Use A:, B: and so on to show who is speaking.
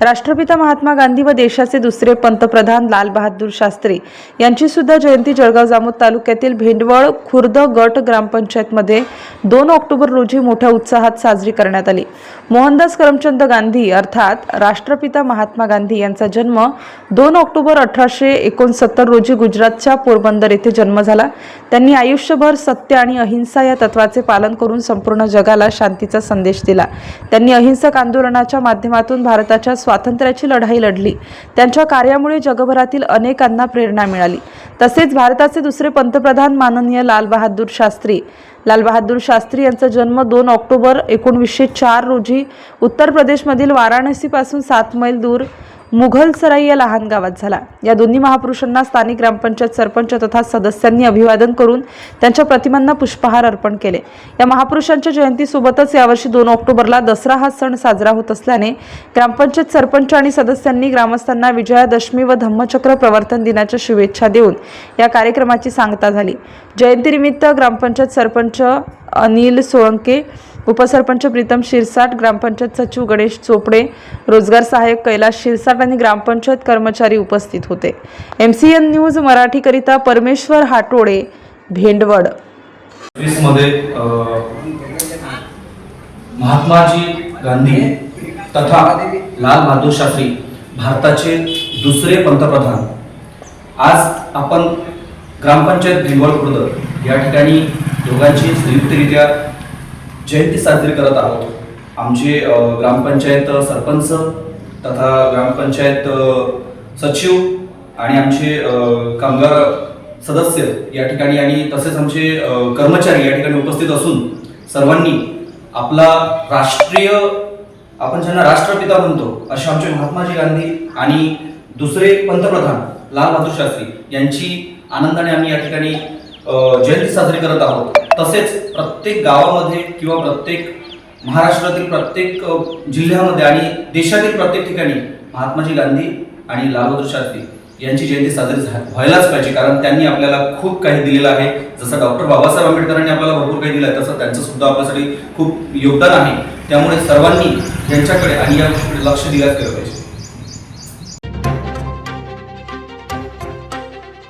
A: राष्ट्रपिता महात्मा गांधी व देशाचे दुसरे पंतप्रधान लालबहादूर शास्त्री यांची सुद्धा जयंती जळगाव जामोद तालुक्यातील भेंडवळ खुर्द गट ग्रामपंचायतमध्ये दोन ऑक्टोबर रोजी मोठ्या उत्साहात साजरी करण्यात आली. मोहनदास करमचंद गांधी अर्थात राष्ट्रपिता महात्मा गांधी यांचा जन्म दोन ऑक्टोबर अठराशे एकोणसत्तर रोजी गुजरातच्या पोरबंदर येथे जन्म झाला. त्यांनी आयुष्यभर सत्य आणि अहिंसा या तत्वाचे पालन करून संपूर्ण जगाला शांतीचा संदेश दिला. त्यांनी अहिंसक आंदोलनाच्या माध्यमातून भारताच्या स्वातंत्र्याची लढाई लढली. त्यांच्या कार्यामुळे जगभरातील अनेकांना प्रेरणा मिळाली. तसेच भारताचे दुसरे पंतप्रधान माननीय लाल बहादूर शास्त्री. लाल बहादूर शास्त्री यांचा जन्म दोन ऑक्टोबर एकोणवीसशे चार रोजी उत्तर प्रदेशमधील वाराणसीपासून सात मैल दूर मुघलसराई या लहान गावात झाला. या दोन्ही महापुरुषांना स्थानिक ग्रामपंचायत सरपंच तथा सदस्यांनी अभिवादन करून त्यांच्या प्रतिमांना पुष्पहार अर्पण केले. या महापुरुषांच्या जयंतीसोबतच यावर्षी दोन ऑक्टोबरला दसरा हा सण साजरा होत असल्याने ग्रामपंचायत सरपंच आणि सदस्यांनी ग्रामस्थांना विजयादशमी व धम्मचक्र प्रवर्तन दिनाच्या शुभेच्छा देऊन या कार्यक्रमाची सांगता झाली. जयंतीनिमित्त ग्रामपंचायत सरपंच अनिल सोळंके उपसरपंच प्रीतम शिरसाट ग्रामपंचायत सचिव गणेश चोपडे रोजगार सहाय्यक कैलास शिरसाट आणि ग्रामपंचायत कर्मचारी उपस्थित होते. एम सी एन न्यूज मराठीकरिता परमेश्वर हाटोळे भेंडवड.
B: महात्माजी गांधी तथा लाल बहादूर शास्त्री भारताचे दुसरे पंतप्रधान. आज आपण ग्रामपंचायत भिंगवळ खुर्द या ठिकाणी दोघांची संयुक्तरित्या जयंती साजरी करत आहोत. आमचे ग्रामपंचायत सरपंच तथा ग्रामपंचायत सचिव आणि आमचे कामगार सदस्य या ठिकाणी आणि तसेच आमचे कर्मचारी या ठिकाणी उपस्थित असून सर्वांनी आपला राष्ट्रीय आपण ज्यांना राष्ट्रपिता म्हणतो असे आमचे महात्माजी गांधी आणि दुसरे पंतप्रधान लाल बहादूर शास्त्री यांची आनंदाने आम्ही या ठिकाणी जयंती साजरी करत आहोत. तसेच प्रत्येक गावामध्ये किंवा प्रत्येक महाराष्ट्रातील प्रत्येक जिल्ह्यामध्ये आणि देशातील प्रत्येक ठिकाणी महात्माजी गांधी आणि लालबहादूर शास्त्री यांची जयंती साजरी झा- व्हायलाच पाहिजे. कारण त्यांनी आपल्याला खूप काही दिलेलं आहे. जसं डॉक्टर बाबासाहेब आंबेडकरांनी आपल्याला भरपूर काही दिलं आहे तसं त्यांचं सुद्धा आपल्यासाठी खूप योगदान आहे. त्यामुळे सर्वांनी यांच्याकडे आणि या लक्ष दिलं केलं पाहिजे.